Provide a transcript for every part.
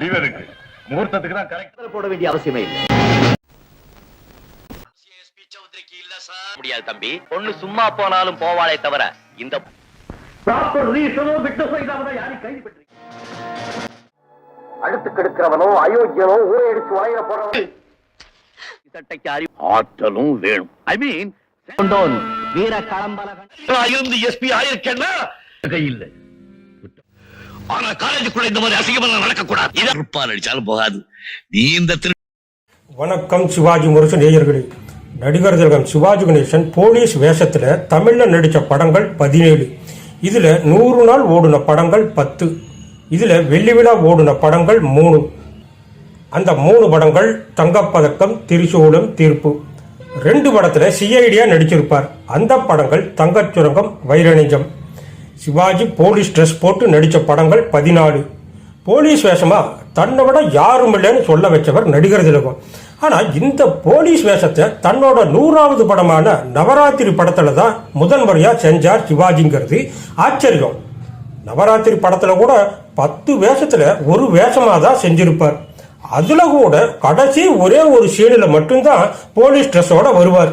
Leave இருக்கு. முகூர்த்தத்துக்கு தான் கரெக்ட் போட வேண்டிய அவசியமே இல்லை. முடியாது தம்பி. பொண்ணு சும்மா போனாலும் போவாளே தவிர இந்த அடுத்து கெடுக்கிறவனோ அயோக்கியனோ ஊரை அடிச்சு வளைய போறவன். ஆற்றலும் வேணும். ஐ மீன் கொண்டோன் வீர களம்பலகன் எஸ்பி ஆயிருக்கேன்னா? கையில் ஆனா காலேஜுக்குள்ள இந்த மாதிரி அசிங்கமெல்லாம் நடக்கக்கூடாது. இதை இருப்பால் அடிச்சாலும் போகாது. நீ இந்த திரு வணக்கம் சிவாஜி முரசு நேயர்களே. நடிகர் திலகம் சிவாஜி கணேசன் போலீஸ் வேஷத்தில் தமிழில் நடித்த படங்கள் பதினேழு. இதில் நூறு நாள் ஓடின படங்கள் பத்து. இதில் வெள்ளி விழா ஓடின படங்கள் மூணு. அந்த மூணு படங்கள் தங்கப்பதக்கம் திரிசூலம் தீர்ப்பு. ரெண்டு படத்தில் சிஐடியா நடிச்சிருப்பார். அந்த படங்கள் தங்கச் சுரங்கம் வைரணிஞ்சம் சிவாஜி போலீஸ் ட்ரெஸ் போட்டு நடித்த படங்கள் பதினாலு. போலீஸ் வேஷமா தன்னை விட யாரும் இல்லைன்னு சொல்ல வச்சவர் நடிகர் திலகம். ஆனால் இந்த போலீஸ் வேஷத்தை தன்னோட நூறாவது படமான நவராத்திரி படத்தில் தான் முதன் முறையாக செஞ்சார் சிவாஜிங்கிறது ஆச்சரியம். நவராத்திரி படத்தில் கூட பத்து வேஷத்தில் ஒரு வேஷமாக தான் செஞ்சிருப்பார். அதில் கூட கடைசி ஒரே ஒரு சீனில் மட்டும்தான் போலீஸ் ட்ரெஸ்ஸோட வருவார்.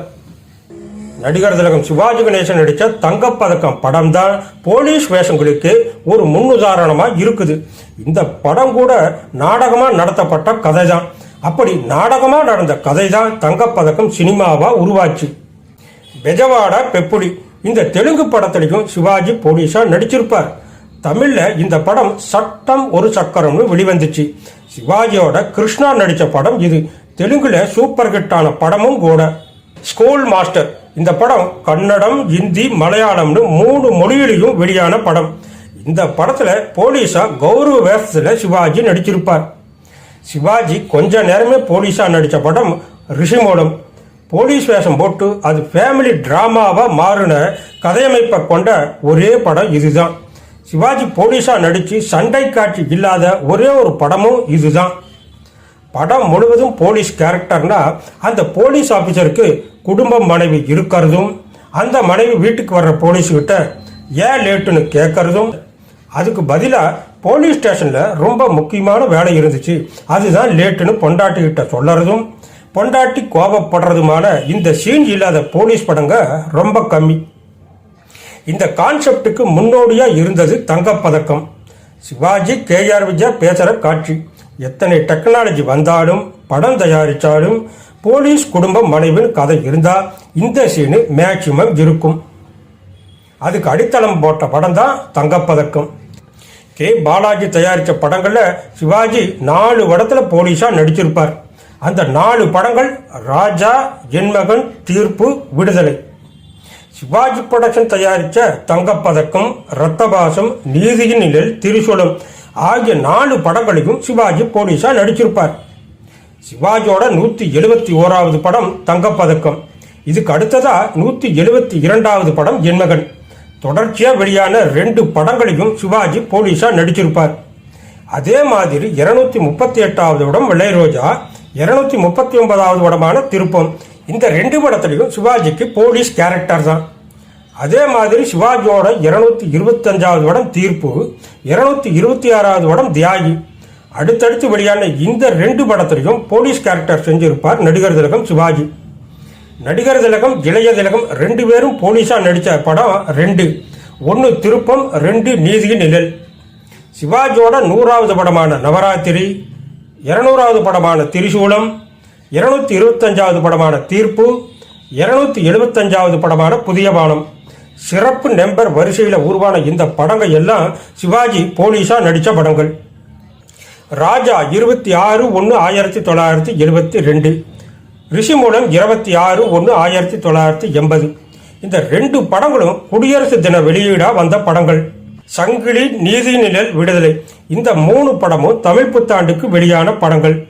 நடிகர் திலகம் சிவாஜி கணேசன் நடித்த தங்கப்பதக்கம் படம் தான் போலீஸ் வேஷங்களுக்கு ஒரு முன்னுதாரணமாக இருக்குது. இந்த படம் கூட நாடகமாக நடத்தப்பட்ட கதை தான் அப்படி நாடகமாக நடந்த கதை தான் தங்கப்பதக்கம் சினிமாவாக உருவாச்சு. பெஜவாடா பெப்புடி இந்த தெலுங்கு படத்திலையும் சிவாஜி போலீஸாக நடிச்சிருப்பார். தமிழில் இந்த படம் சட்டம் ஒரு சக்கரம்னு வெளிவந்துச்சு. சிவாஜியோட கிருஷ்ணா நடித்த படம் இது. தெலுங்குல சூப்பர் ஹிட்டான படமும் கூட. ஸ்கூல் மாஸ்டர் இந்த படம் கன்னடம் இந்தி மலையாளம்னு மூணு மொழியிலையும் வெளியான படம். இந்த படத்தில் போலீஸா கௌரவ வேஷத்தில் சிவாஜி நடிச்சிருப்பார். சிவாஜி கொஞ்ச நேரமே போலீஸா நடித்த படம் ரிஷிமூலம் போலீஸ் வேஷம் போட்டு அது ஃபேமிலி டிராமாவாக மாறின கதையமைப்பை கொண்ட ஒரே படம் இதுதான். சிவாஜி போலீஸா நடித்து சண்டை காட்சி இல்லாத ஒரே ஒரு படமும் இதுதான். படம் முழுவதும் போலீஸ் கேரக்டர்னா அந்த போலீஸ் ஆஃபீஸருக்கு குடும்பம் மனைவி இருக்கிறதும் அந்த மனைவி வீட்டுக்கு வர்ற போலீஸ்கிட்ட ஏன் லேட்டுன்னு கேட்கறதும் அதுக்கு பதிலாக போலீஸ் ஸ்டேஷனில் ரொம்ப முக்கியமான வேலை இருந்துச்சு. அதுதான் லேட்டுன்னு பொண்டாட்டிக்கிட்ட சொல்லறதும் பொண்டாட்டி கோபப்படுறதுமான இந்த சீன் இல்லாத போலீஸ் படங்க ரொம்ப கம்மி. இந்த கான்செப்டுக்கு முன்னோடியாக இருந்தது தங்கப்பதக்கம். சிவாஜி கேஆர் விஜயா பேசுகிற காட்சி. எத்தனை டெக்னாலஜி வந்தாலும் படம் தயாரித்தாலும் போலீஸ் குடும்பம் மனைவின் கதை இருந்தால் இந்த சீனு மேக்சிமம் இருக்கும். அதுக்கு அடித்தளம் போட்ட படம் தான் தங்கப்பதக்கம். கே. பாலாஜி தயாரித்த படங்களில் சிவாஜி நாலு படத்தில் போலீஸாக நடிச்சிருப்பார். அந்த நாலு படங்கள் ராஜா என்மகன் தீர்ப்பு விடுதலை. சிவாஜி புரொடக்ஷன் தயாரித்த தங்கப்பதக்கம் ரத்தபாசம் நீதியின் நிழல் திரிசூலம் ஆகிய நாலு படங்களையும் சிவாஜி போலீஸா நடிச்சிருப்பார். சிவாஜியோட நூற்றி எழுபத்தி ஓராவது படம் தங்கப்பதக்கம். இதுக்கு அடுத்ததா நூற்றி எழுபத்தி இரண்டாவது படம் என்மகன். தொடர்ச்சியாக வெளியான ரெண்டு படங்களையும் சிவாஜி போலீஸாக நடிச்சிருப்பார். அதே மாதிரி இருநூத்தி முப்பத்தி எட்டாவது படம் வெள்ளை ரோஜா இருநூத்தி முப்பத்தி ஒன்பதாவது படமான திருப்பம். இந்த ரெண்டு படத்துலையும் சிவாஜிக்கு போலீஸ் கேரக்டர் தான். அதே மாதிரி சிவாஜியோட இருநூத்தி இருபத்தஞ்சாவது படம் தீர்ப்பு இருநூத்தி இருபத்தி ஆறாவது படம் தியாகி. அடுத்தடுத்து வெளியான இந்த ரெண்டு படத்திலையும் போலீஸ் கேரக்டர் செஞ்சிருப்பார் நடிகர் திலகம் சிவாஜி. நடிகர் திலகம் இளைய திலகம் ரெண்டு பேரும் போலீஸாக நடித்த படம் ரெண்டு. ஒன்று திருப்பம் ரெண்டு நீதியின் நிழல். சிவாஜியோட நூறாவது படமான நவராத்திரி இருநூறாவது படமான திரிசூலம் இருநூத்தி இருபத்தஞ்சாவது படமான தீர்ப்பு இருநூத்தி எழுபத்தஞ்சாவது படமான புதிய பானம். சிறப்பு நம்பர் வரிசையில் உருவான இந்த படங்கள் எல்லாம் சிவாஜி போலீஸாக நடித்த படங்கள். ராஜா இருபத்தி ஆறு ஒன்று ஆயிரத்தி தொள்ளாயிரத்தி எழுபத்தி ரெண்டு. ரிஷிமூலம் இருபத்தி ஆறு ஒன்று ஆயிரத்தி தொள்ளாயிரத்தி எண்பது. இந்த ரெண்டு படங்களும் குடியரசு தின வெளியீடாக வந்த படங்கள். சங்கிலி நீதி நிழல் விடுதலை. இந்த மூணு படமும் தமிழ் புத்தாண்டுக்கு வெளியான படங்கள்.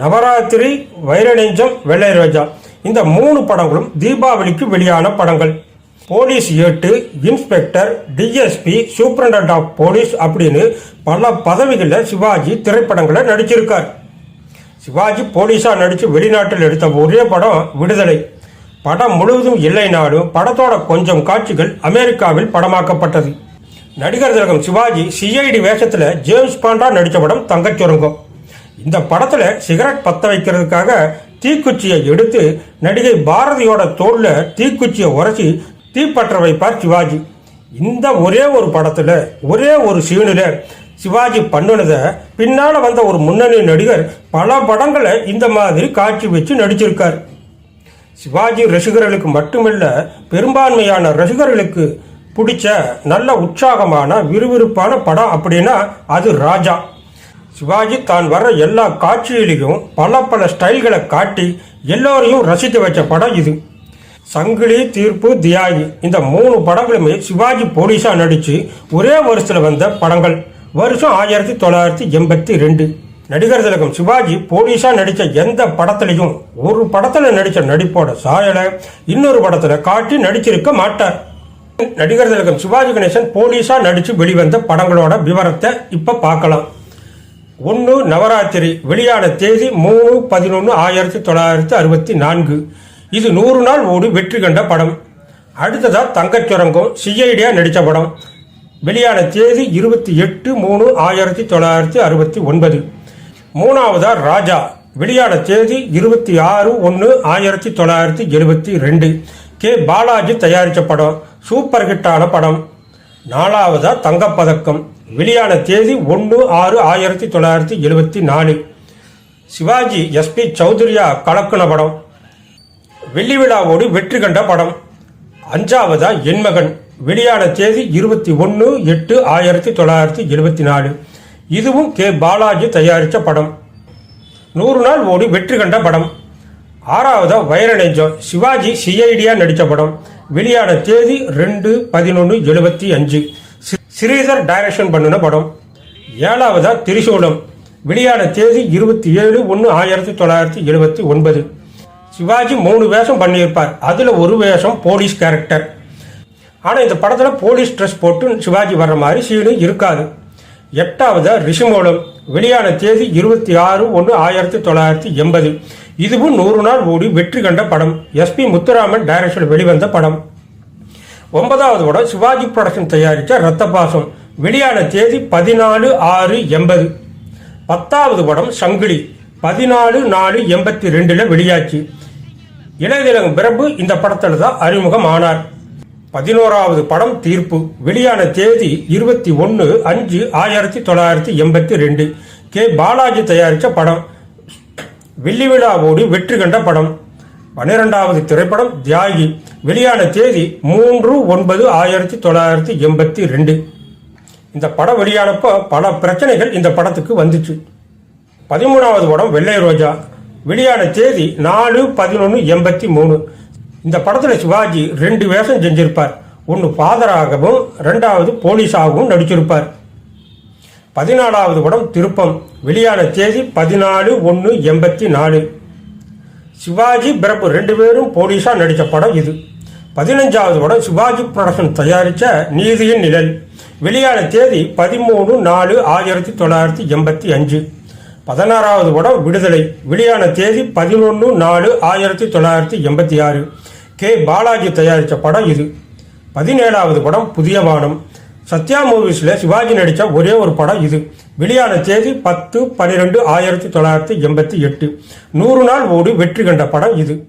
நவராத்திரி வைரநெஞ்சம் வெள்ளை ரோஜா இந்த மூணு படங்களும் தீபாவளிக்கு வெளியான படங்கள். போலீஸ் ஏட்டு inspector DSP superintendent of police அப்படின்னு பல பதவிகளில் சிவாஜி திரைப்படங்களை நடிச்சிருக்கார். சிவாஜி போலீஸாக நடித்து வெளிநாட்டில் எடுத்த ஒரே படம் விடுதலை. படம் முழுவதும் இல்லைனாலும் படத்தோட கொஞ்சம் காட்சிகள் அமெரிக்காவில் படமாக்கப்பட்டது. நடிகர் திலகம் சிவாஜி சிஐடி வேஷத்தில் ஜேம்ஸ் பாண்டா நடித்த படம் தங்கச்சுரங்கம் இந்த படத்துல சிகரெட் பத்த வைக்கிறதுக்காக தீக்குச்சியை எடுத்து நடிகை பாரதியோட தோல்ல தீக்குச்சியை உரைச்சி தீப்பற்ற வைப்பார் சிவாஜி. இந்த ஒரே ஒரு படத்துல ஒரே ஒரு சீனில் சிவாஜி பண்ணுனத பின்னால வந்த ஒரு முன்னணி நடிகர் பல படங்களை இந்த மாதிரி காட்சி வச்சு நடிச்சிருக்கார். சிவாஜி ரசிகர்களுக்கு மட்டுமில்ல பெரும்பான்மையான ரசிகர்களுக்கு பிடிச்ச நல்ல உற்சாகமான விறுவிறுப்பான படம் அப்படின்னா அது ராஜா. சிவாஜி தான் வர்ற எல்லா காட்சியிலையும் பல பல ஸ்டைல்களை காட்டி எல்லோரையும் ரசிக்க வச்ச படம் இது. சங்கிலி தீர்ப்பு தியாகி இந்த மூணு படங்களுமே சிவாஜி போலீஸா நடிச்சு ஒரே வருஷத்துல வந்த படங்கள். வருஷம் ஆயிரத்தி தொள்ளாயிரத்தி எண்பத்தி ரெண்டு. நடிகர் திலகம் சிவாஜி போலீஸா நடிச்ச எந்த படத்துலையும் ஒரு படத்துல நடிச்ச நடிப்போட சாயலை இன்னொரு படத்துல காட்டி நடிச்சிருக்க மாட்டார். நடிகர் திலகம் சிவாஜி கணேசன் போலீஸா நடிச்சு வெளிவந்த படங்களோட விவரத்தை இப்ப பார்க்கலாம். ஒன்று நவராத்திரி வெளியான தேதி மூணு பதினொன்று ஆயிரத்தி தொள்ளாயிரத்தி அறுபத்தி நான்கு. இது நூறு நாள் ஓடி வெற்றி கண்ட படம். அடுத்ததாக தங்கச்சுரங்கம் சிஐடியா நடித்த படம். வெளியான தேதி இருபத்தி எட்டு மூணு ஆயிரத்தி தொள்ளாயிரத்தி அறுபத்தி ஒன்பது. மூணாவதா ராஜா வெளியான தேதி இருபத்தி ஆறு ஒன்று ஆயிரத்தி தொள்ளாயிரத்தி எழுபத்தி ரெண்டு. கே. பாலாஜி தயாரித்த படம் சூப்பர் ஹிட்டான படம். நாலாவதா தங்கப்பதக்கம். வெளியான தேதி ஒன்று ஆறு ஆயிரத்தி தொள்ளாயிரத்தி எழுபத்தி நாலு. சிவாஜி எஸ்பி சௌத்ரியா கலக்குன படம். வெள்ளி விழாவோடு வெற்றி கண்ட படம். அஞ்சாவதா என்மகன் வெளியான தேதி இருபத்தி ஒன்று எட்டு ஆயிரத்தி தொள்ளாயிரத்தி எழுபத்தி நாலு. இதுவும் கே பாலாஜி தயாரித்த படம். நூறு நாள் ஓடி வெற்றி கண்ட படம். ஆறாவதா வைரநெஞ்சம் சிவாஜி சிஐடியா நடித்த படம். வெளியான தேதி ரெண்டு பதினொன்று எழுபத்தி அஞ்சு. ஸ்ரீதர் டைரக்ஷன் பண்ணின படம். ஏழாவதா திரிசூலம். வெளியான தேதி இருபத்தி ஏழு ஒன்று ஆயிரத்தி தொள்ளாயிரத்தி எழுபத்தி ஒன்பது. சிவாஜி மூணு வேஷம் பண்ணியிருப்பார். அதில் ஒரு வேஷம் போலீஸ் கேரக்டர் ஆனால் இந்த படத்தில் போலீஸ் ட்ரெஸ் போட்டு சிவாஜி வர்ற மாதிரி சீனு இருக்காது. எட்டாவது ரிஷிமோலம். வெளியான தேதி இருபத்தி ஆறு ஒன்று ஆயிரத்தி தொள்ளாயிரத்தி எண்பது. இதுவும் நூறு நாள் ஓடி வெற்றி கண்ட படம். எஸ்பி முத்துராமன் டைரக்ஷன் வெளிவந்த படம். ஒன்பதாவது படம் சிவாஜி ப்ரொடக்ஷன் தயாரித்த ரத்த பாசம் வெளியான தேதி பதினாலு ஆறு எண்பது. பத்தாவது படம் சங்கிலி பதினாலு நாலு எண்பத்தி ரெண்டில் வெளியாச்சு. இளையதிலகம் பிரபு இந்த படத்தில் தான் அறிமுகம் ஆனார் பதினோராவது படம் தீர்ப்பு வெளியான தேதி இருபத்தி ஒன்று அஞ்சு ஆயிரத்தி தொள்ளாயிரத்தி எண்பத்தி ரெண்டு. கே. பாலாஜி தயாரித்த படம். வெள்ளி விழாவோடு வெற்றி கண்ட படம். பன்னிரெண்டாவது திரைப்படம் தியாகி. வெளியான தேதி மூன்று ஒன்பது ஆயிரத்தி தொள்ளாயிரத்தி எண்பத்தி ரெண்டு. இந்த படம் வெளியானப்போ பல பிரச்சனைகள் இந்த படத்துக்கு வந்துச்சு. பதிமூணாவது படம் வெள்ளை ரோஜா. வெளியான தேதி நாலு பதினொன்று எண்பத்தி மூணு. இந்த படத்தில் சிவாஜி ரெண்டு வேஷம் செஞ்சிருப்பார். ஒன்று ஃபாதராகவும் ரெண்டாவது போலீஸாகவும் நடிச்சிருப்பார். பதினாலாவது படம் திருப்பம். வெளியான தேதி பதினாலு ஒன்று எண்பத்தி நாலு. சிவாஜி பிரபு ரெண்டு பேரும் போலீஸாக நடித்த படம் இது. பதினஞ்சாவது படம் சிவாஜி புரொடக்ஷன் தயாரித்த நீதியின் நிழல். வெளியான தேதி பதிமூணு நாலு ஆயிரத்தி தொள்ளாயிரத்தி எண்பத்தி அஞ்சு. பதினாறாவது படம் விடுதலை. வெளியான தேதி பதினொன்று நாலு ஆயிரத்தி தொள்ளாயிரத்தி எண்பத்தி ஆறு. கே. பாலாஜி தயாரித்த படம் இது. பதினேழாவது படம் புதிய வானம். சத்யா மூவிஸில் சிவாஜி நடித்த ஒரே ஒரு படம் இது. வெளியான தேதி பத்து பன்னிரெண்டு ஆயிரத்தி தொள்ளாயிரத்தி எண்பத்தி எட்டு. நூறு நாள் ஓடி வெற்றி கண்ட படம் இது.